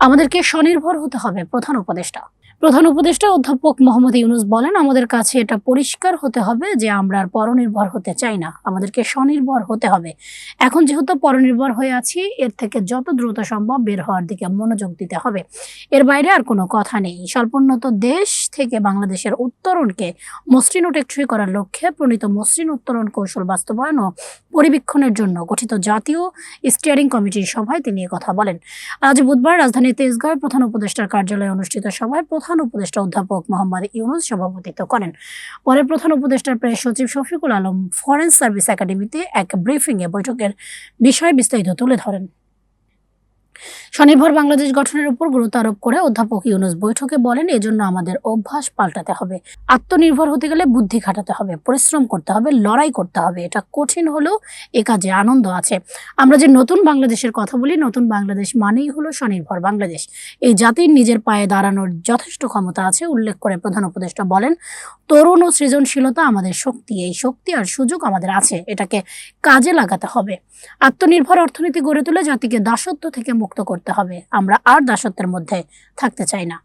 আমাদেরকে স্বনির্ভর হতে হবে প্রধান উপদেষ্টা। প্রধান উপদেষ্টা অধ্যাপক মোহাম্মদ ইউনুস বলেন, আমাদের কাছে এটা পরিষ্কার হতে হবে যে আমরা আর পরনির্ভর হতে চাই না। আমাদেরকে স্বনির্ভর হতে হবে। এখন যেহেতু পরনির্ভর হয়ে আছি, এর থেকে যত দ্রুত সম্ভব বের হওয়ার দিকে মনোযোগ দিতে হবে। এর বাইরে আর কোনো কথা নেই। স্বল্পোন্নত দেশ থেকে বাংলাদেশের উত্তরণকে মসৃণ ও টেকসই করার লক্ষ্যে প্রণীত মসৃণ উত্তরণ কৌশল বাস্তবায়ন ও পরিবীক্ষণের জন্য গঠিত জাতীয় স্টিয়ারিং কমিটির সভায় তিনি কথা বলেন। আজ বুধবার রাজধানী তেজগাঁওয়ে প্রধান উপদেষ্টার কার্যালয়ে অনুষ্ঠিত সভায় উপদেষ্টা অধ্যাপক মোহাম্মদ ইউনুস সভাপতিত্ব করেন। পরে প্রধান উপদেষ্টার প্রেস সচিব শফিকুল আলম ফরেন সার্ভিস একাডেমিতে এক ব্রিফিংয়ে বৈঠকের বিষয়ে বিস্তারিত তুলে ধরেন। স্বনির্ভর বাংলাদেশ গঠনের উপর গুরুত্ব আরোপ করে অধ্যাপক ইউনুস বৈঠকে বলেন, এজন্য আমাদের অভ্যাস পাল্টাতে হবে। আত্মনির্ভর হতে গেলে বুদ্ধি খাটাতে হবে, পরিশ্রম করতে হবে, লড়াই করতে হবে। এটা কঠিন হলেও এ কাজে আনন্দ আছে। আমরা যে নতুন বাংলাদেশের কথা বলি, নতুন বাংলাদেশ মানেই হলো স্বনির্ভর বাংলাদেশ। এই জাতির নিজের পায়ে দাঁড়ানোর যথেষ্ট ক্ষমতা আছে, উল্লেখ করে প্রধান উপদেষ্টা বলেন, তরুণ ও সৃজনশীলতা আমাদের শক্তি, এই শক্তি আর সুযোগ আমাদের আছে, এটাকে কাজে লাগাতে হবে। আত্মনির্ভর অর্থনীতি গড়ে তুলে জাতিকে দাসত্ব থেকে মুক্ত করতে হবে। আমরা আর দাসত্বের মধ্যে থাকতে চাই না।